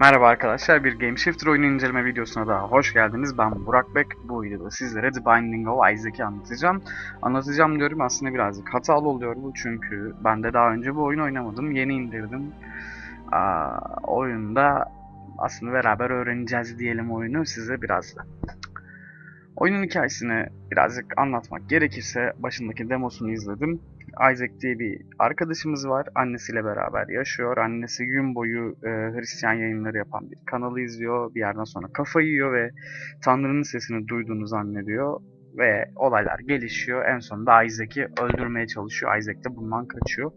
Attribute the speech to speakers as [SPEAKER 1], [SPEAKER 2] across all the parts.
[SPEAKER 1] Merhaba arkadaşlar, bir Game Shifter oyunu inceleme videosuna daha hoş geldiniz. Ben Burak Bek. Bu videoda sizlere The Binding of Isaac'i anlatacağım. Anlatacağım diyorum aslında birazcık hatalı oluyor bu çünkü ben de daha önce bu oyunu oynamadım. Yeni indirdim. Aa, oyunda aslında beraber öğreneceğiz diyelim oyunu size biraz da. Oyunun hikayesini birazcık anlatmak gerekirse başındaki demosunu izledim. Isaac diye bir arkadaşımız var. Annesiyle beraber yaşıyor. Annesi gün boyu e, Hristiyan yayınları yapan bir kanalı izliyor. Bir yerden sonra kafayı yiyor ve Tanrı'nın sesini duyduğunu zannediyor. Ve olaylar gelişiyor. En sonunda Isaac'i öldürmeye çalışıyor. Isaac de bundan kaçıyor.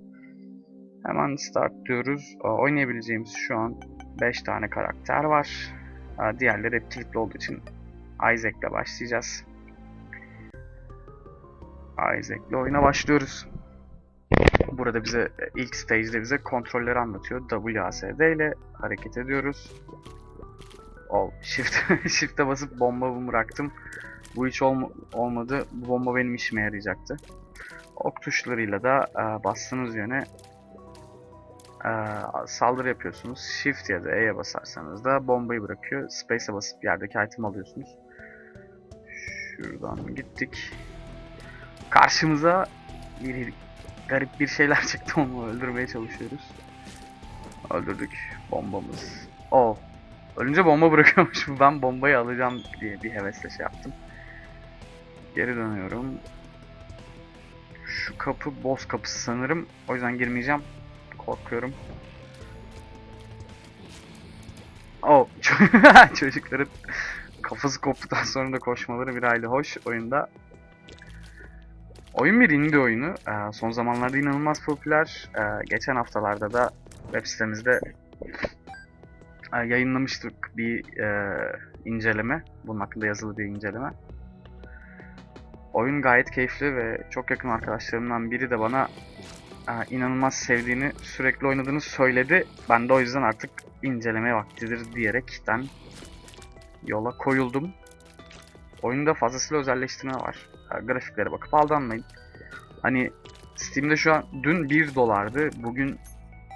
[SPEAKER 1] Hemen start diyoruz. Oynayabileceğimiz şu an 5 tane karakter var. Diğerleri hep kilitli olduğu için Isaac'le başlayacağız. Isaac'le oyuna başlıyoruz. Burada bize ilk stage'de bize kontrolleri anlatıyor. WASD ile hareket ediyoruz. Oh, shift shift'e basıp bombamı bıraktım. Bu hiç olma- olmadı. Bu bomba benim işime yarayacaktı. Ok tuşlarıyla da e, bastığınız yöne e, saldırı yapıyorsunuz. Shift ya da E'ye basarsanız da bombayı bırakıyor. Space'e basıp yerdeki item alıyorsunuz. Şuradan gittik. Karşımıza bir garip bir şeyler çıktı onu öldürmeye çalışıyoruz. Öldürdük bombamız. Oh. Ölünce bomba bırakıyormuş. Ben bombayı alacağım diye bir hevesle şey yaptım. Geri dönüyorum. Şu kapı boss kapısı sanırım. O yüzden girmeyeceğim. Korkuyorum. Oh. Çocukların kafası koptuktan sonra da koşmaları bir hayli hoş oyunda. Oyun bir indie oyunu. Ee, son zamanlarda inanılmaz popüler. Ee, geçen haftalarda da web sitemizde e, yayınlamıştık bir e, inceleme. Bunun hakkında yazılı bir inceleme. Oyun gayet keyifli ve çok yakın arkadaşlarımdan biri de bana e, inanılmaz sevdiğini, sürekli oynadığını söyledi. Ben de o yüzden artık inceleme vaktidir diyerekten yola koyuldum. Oyunda fazlasıyla özelleştirme var. Grafiklere bakıp aldanmayın. Hani Steam'de şu an dün 1 dolardı. Bugün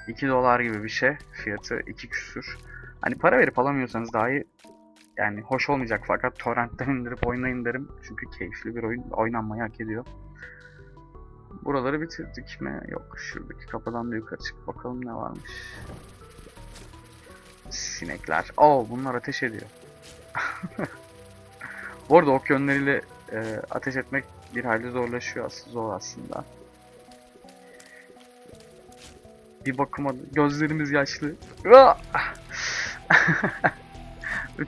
[SPEAKER 1] 2 dolar gibi bir şey. Fiyatı 2 küsür. Hani para verip alamıyorsanız dahi yani hoş olmayacak fakat torrentten indirip oynayın derim. Çünkü keyifli bir oyun. Oynanmayı hak ediyor. Buraları bitirdik mi? Yok. Şuradaki kapıdan da yukarı çık bakalım ne varmış. Sinekler. Oo bunlar ateş ediyor. Bu arada ok yönleriyle e, ateş etmek bir hayli zorlaşıyor aslında, zor aslında. Bir bakıma gözlerimiz yaşlı.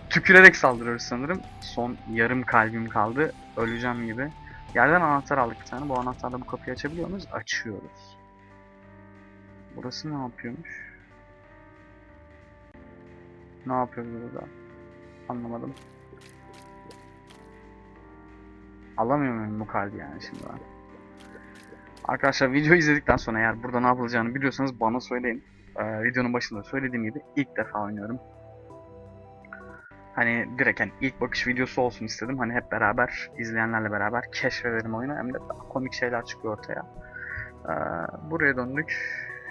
[SPEAKER 1] Tükürerek saldırıyoruz sanırım. Son yarım kalbim kaldı. Öleceğim gibi. Yerden anahtar aldık bir tane. Bu anahtarla bu kapıyı açabiliyor muyuz? Açıyoruz. Burası ne yapıyormuş? Ne yapıyoruz burada? Anlamadım. Alamıyor muyum bu kalbi yani şimdi ben? Arkadaşlar video izledikten sonra eğer burada ne yapılacağını biliyorsanız bana söyleyin. Ee, videonun başında söylediğim gibi ilk defa oynuyorum. Hani direkt hani ilk bakış videosu olsun istedim. Hani hep beraber izleyenlerle beraber keşfedelim oyunu. Hem de komik şeyler çıkıyor ortaya. Ee, buraya döndük.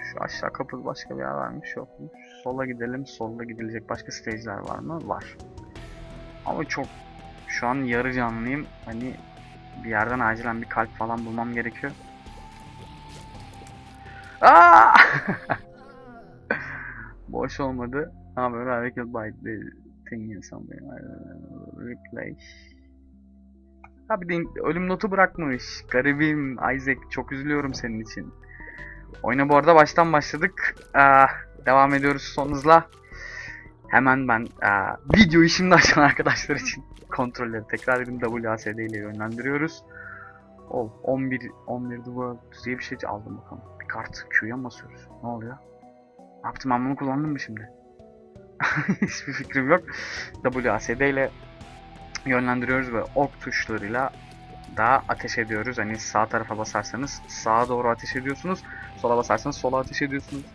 [SPEAKER 1] Şu aşağı kapı başka bir yer varmış yokmuş. Sola gidelim. Solda gidilecek başka stage'ler var mı? Var. Ama çok şu an yarı canlıyım. Hani bir yerden acilen bir kalp falan bulmam gerekiyor. Aa! Boş olmadı. Ama böyle hareket by the thing in something. Replay. Ha bir de ölüm notu bırakmış. Garibim Isaac çok üzülüyorum senin için. Oyuna bu arada baştan başladık. Aa, devam ediyoruz son hızla. Hemen ben aa, videoyu şimdi açan arkadaşlar için kontrolleri tekrar edin WASD ile yönlendiriyoruz. Ol 11 11 The World diye bir şey aldım bakalım. Bir kart Q'ya mı basıyoruz? Ne oluyor? Ne yaptım ben bunu kullandım mı şimdi? Hiçbir fikrim yok. WASD ile yönlendiriyoruz ve ok tuşlarıyla daha ateş ediyoruz. Hani sağ tarafa basarsanız sağa doğru ateş ediyorsunuz. Sola basarsanız sola ateş ediyorsunuz.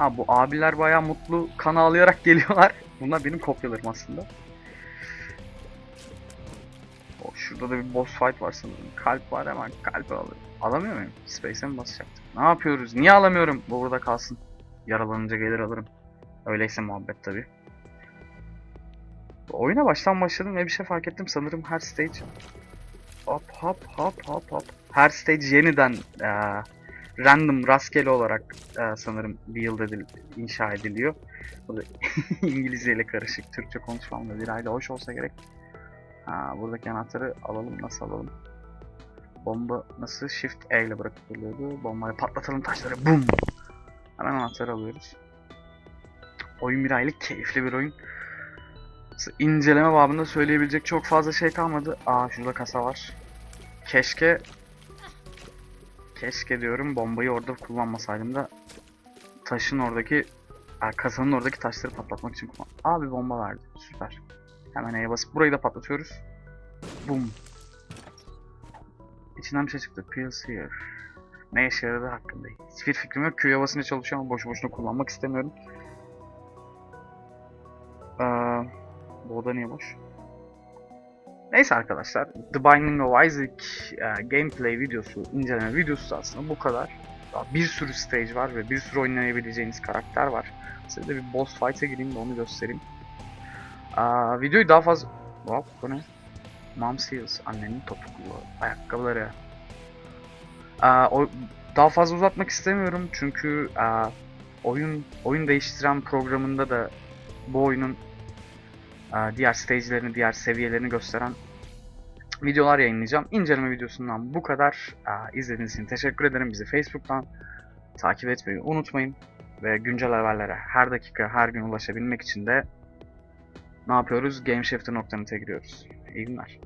[SPEAKER 1] Ha bu abiler bayağı mutlu kan ağlayarak geliyorlar. Bunlar benim kopyalarım aslında. O şurada da bir boss fight var sanırım. Kalp var hemen kalp alıyorum. Alamıyor muyum? Space'e mi basacaktık? Ne yapıyoruz? Niye alamıyorum? Bu burada kalsın. Yaralanınca gelir alırım. Öyleyse muhabbet tabi. Oyuna baştan başladım ve bir şey fark ettim sanırım her stage hop hop hop hop hop her stage yeniden eee, random rastgele olarak eee, sanırım build edil inşa ediliyor. Bu da İngilizce ile karışık Türkçe konuşmam da bir ayda hoş olsa gerek. Ha, buradaki anahtarı alalım nasıl alalım? Bomba nasıl shift E ile bırakılıyordu? Bombayı patlatalım taşları bum. Hemen anahtarı alıyoruz. Oyun bir aylık keyifli bir oyun. İnceleme babında söyleyebilecek çok fazla şey kalmadı. Aa şurada kasa var. Keşke keşke diyorum bombayı orada kullanmasaydım da taşın oradaki kasanın oradaki taşları patlatmak için kullan. Aa bir bomba verdi. Süper. Hemen E'ye basıp burayı da patlatıyoruz. Bum. İçinden bir şey çıktı. Pills here. Ne işe yaradığı hakkında hiçbir fikrim yok. Q'ya basınca çalışıyor ama boşu boşuna kullanmak istemiyorum. Ee, bu oda niye boş? Neyse arkadaşlar, The Binding of Isaac e, gameplay videosu, inceleme videosu da aslında bu kadar. Daha bir sürü stage var ve bir sürü oynayabileceğiniz karakter var. Size de bir boss fight'e gireyim de onu göstereyim. Aa, videoyu daha fazla... Hop bu ne? Mom's Heels, annenin topuklu ayakkabıları. Aa, o... Daha fazla uzatmak istemiyorum çünkü aa, oyun oyun değiştiren programında da bu oyunun diğer stage'lerini, diğer seviyelerini gösteren videolar yayınlayacağım. İnceleme videosundan bu kadar. Aa, izlediğiniz için teşekkür ederim. Bizi Facebook'tan takip etmeyi unutmayın. Ve güncel haberlere her dakika, her gün ulaşabilmek için de ne yapıyoruz? GameShifter.net'e giriyoruz. İyi günler.